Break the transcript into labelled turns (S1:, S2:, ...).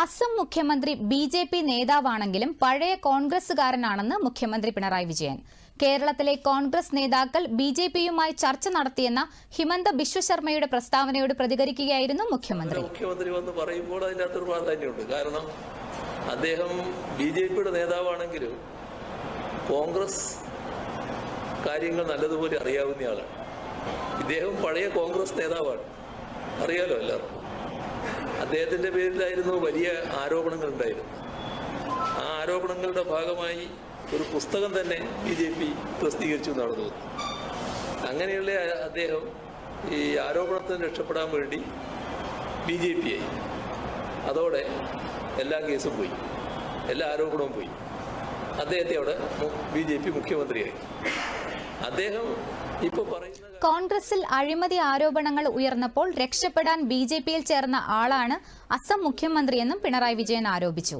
S1: അസം മുഖ്യമന്ത്രി B J P നേതാവാണെങ്കിലും പഴയ കോൺഗ്രസുകാരനാണെന്ന് മുഖ്യമന്ത്രി പിണറായി വിജയൻ. കേരളത്തിലെ കോൺഗ്രസ് നേതാക്കൾ ബി ജെ പിയുമായി ചർച്ച നടത്തിയെന്ന ഹിമന്ത ബിശ്വശർമ്മയുടെ പ്രസ്താവനയോട് പ്രതികരിക്കുകയായിരുന്നു മുഖ്യമന്ത്രി.
S2: മുഖ്യമന്ത്രി വന്ന് പറയുമ്പോൾ അതിന്റെ അകത്തൊരു പ്രാധാന്യമുണ്ട് കാരണം അദ്ദേഹം ബി ജെ പിയുടെ നേതാവാണെങ്കിലും കോൺഗ്രസ് കാര്യങ്ങൾ നല്ലതുപോലെ അറിയാവുന്നയാളാണ് ഇദ്ദേഹം പഴയ കോൺഗ്രസ് നേതാവാണ്. അറിയാലോ എല്ലാവർക്കും? അദ്ദേഹത്തിന്റെ പേരിലായിരുന്നു വലിയ ആരോപണങ്ങൾ ഉണ്ടായിരുന്നു ആ ആരോപണങ്ങളുടെ ഭാഗമായി ഒരു പുസ്തകം തന്നെ ബി ജെ പി പ്രസിദ്ധീകരിച്ചു എന്നാണ് തോന്നുന്നു. അങ്ങനെയുള്ള അദ്ദേഹം ഈ ആരോപണത്തിന് രക്ഷപ്പെടാൻ വേണ്ടി ബി ജെ പി ആയി. അതോടെ എല്ലാ കേസും പോയി. എല്ലാ ആരോപണവും പോയി. അദ്ദേഹത്തെ അവിടെ ബി ജെ പി മുഖ്യമന്ത്രിയായി അദ്ദേഹം ഇപ്പോൾ
S1: കോൺഗ്രസിൽ അഴിമതി ആരോപണങ്ങൾ ഉയർന്നപ്പോൾ രക്ഷപ്പെടാൻ ബി ജെ പിയിൽ ചേർന്ന ആളാണ് അസം മുഖ്യമന്ത്രിയെന്നും പിണറായി വിജയൻ ആരോപിച്ചു.